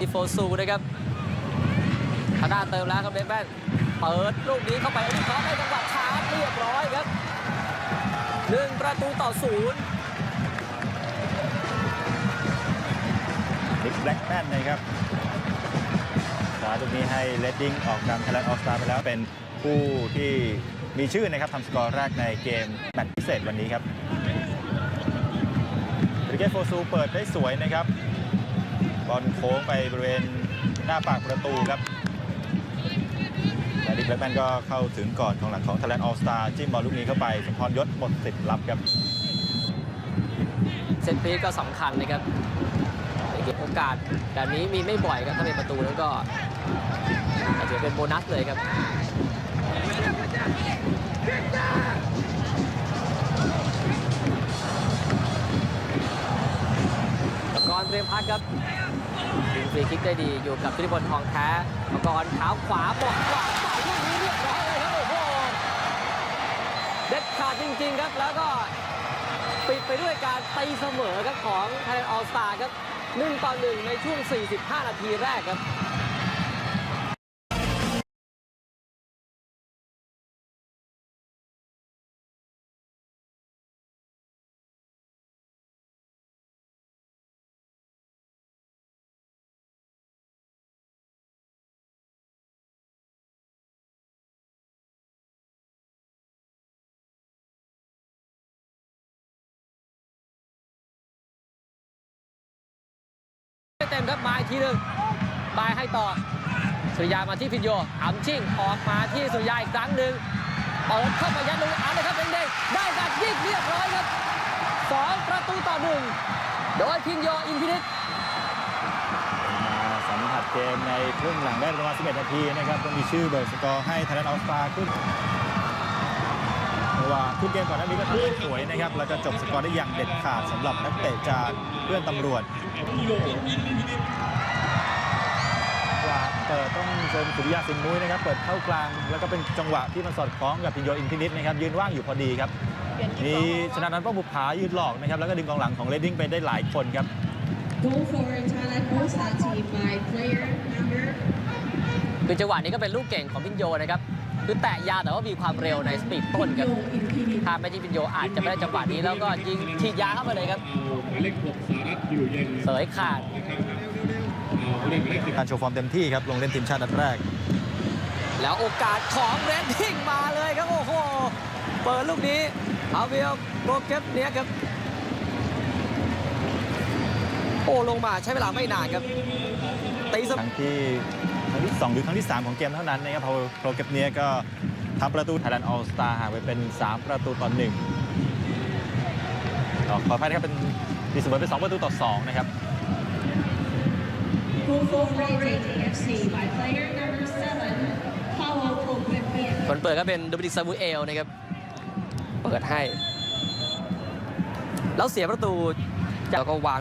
ดิโฟซูนะครับทางด้านเติมแล้วครับเบคแมนเปิดลูกนี้เข้าไปแล้ววิคราะห์ได้จังหวะชาร์จเรียบร้อยครับหนึ่งประตูต่อศูนย์นิกแบล็กแมนนะครับสาลูกนี้ให้เลดดิ้งออกนำไทยแลนด์ออสตาไปแล้วเป็นผู้ที่มีชื่อนะครับทำสกอร์แรกในเกมแมตช์พิเศษวันนี้ครับริเกตโฟซูเปิดได้สวยนะครับ บอลโค้งไปบริเวณหน้าปากประตูครับแต่ดิแบล็กแมนก็เข้าถึงก่อนของหลังของทยแลนด์ออสตาร์จิ้มบอลลูกนี้เข้าไปสมพรยศหมดสิทธิ์รับครับเซตพีก็สำคัญนะครับเกมโอกาสแบบนี้มีไม่บ่อยครับถ้าเป็นประตูแล้วก็อาจจะเป็นโบนัสเลยครับกรณ์เตรียมพักครับ ยิงฟรีคิกได้ดีอยู่กับชุติพลทองแท้มังกรเท้าขวาบกขวาใส่ลูกนี้เรียบร้อยเลยครับโอ้โหเด็ดขาดจริง ๆ ครับแล้วก็ปิดไปด้วยการตีเสมอครับของไทยออลสตาร์ครับหนึ่งต่อหนึ่งในช่วง 45 นาทีแรกครับ เต็มครับมาอีกทีหนึ่งบายให้ต่อ สุริยามาที่พินโยอัมชิ่งออกมาที่สุริยาอีกครั้งหนึ่งเปิดเข้าไปยัดลูกเอาเลยครับเด้งๆได้การยิงเรียบร้อยครับสองประตูต่อหนึ่งโดยพินโยอินพินิตสัมผัสเกมในครึ่งหลังได้ประมาณ11นาทีนะครับต้องมีชื่อเบิร์สกอร์ให้ไทยแลนด์ออสตาขึ้น ราะว่าขึ้นเกมก่อนหน้านี้ก็ทำได้สวยนะครับแล้วก็จบสกอร์ได้อย่างเด็ดขาดสำหรับนักเตะจากเพื่อนตำรวจว่าเปิดต้องชมสุริยาสิงห์มุ้ยนะครับเปิดเข้ากลาง แล้วก็เป็นจังหวะที่มันสอดคล้องกับพินโยอินพินิษนะครับยืนว่างอยู่พอดีครับมีชนะนันท์ป้องบุภายืนหลอกนะครับแล้วก็ดึงกองหลังของเลดดิ้งไปได้หลายคนครับ Goal for Thailand All-Star team by player number คือจังหวะนี้ก็เป็นลูกเก่งของพินโยนะครับ คือแตะยาวแต่ว่ามีความเร็วในสปีดต้นครับ Yo Infinity. ถ้าไม่ใช่พินโยอาจจะไม่ได้จังหวะนี้แล้วก็ยิงฉีดยาเข้าไปเลยครับหมายเลขหกสารัตอยู่เย็นเสยขาดเอาเล่นหมายเลขสิบการโชว์ฟอร์มเต็มที่ครับลงเล่นทีมชาตินัดแรก แล้วโอกาสของเรดดิ้งมาเลยครับโอ้โหเปิดลูกนี้เอาเวลโปรเกปเนี้ยครับโอ้ลงมาใช้เวลาไม่นานครับตีเสคมอรั้งที่ ครั้งที่2หรือครั้งที่ 3 ของเกมเท่านั้นนะครับพอโปรเกมเนี้ยก็ทำประตูไทยแลนด์ออลสตาร์ห่างไปเป็น 3 ประตูต่อหนึ่งอ๋อขออภัยนะครับเป็นตีเสมอเป็น 2 ประตูต่อ 2 นะครับ Goal for Rating FC by player number seven, Paulo Pogba. คนเปิดก็เป็นดูบิดิกซามูเอลนะครับ เปิดให้ แล้วเสียประตูจากก็วาง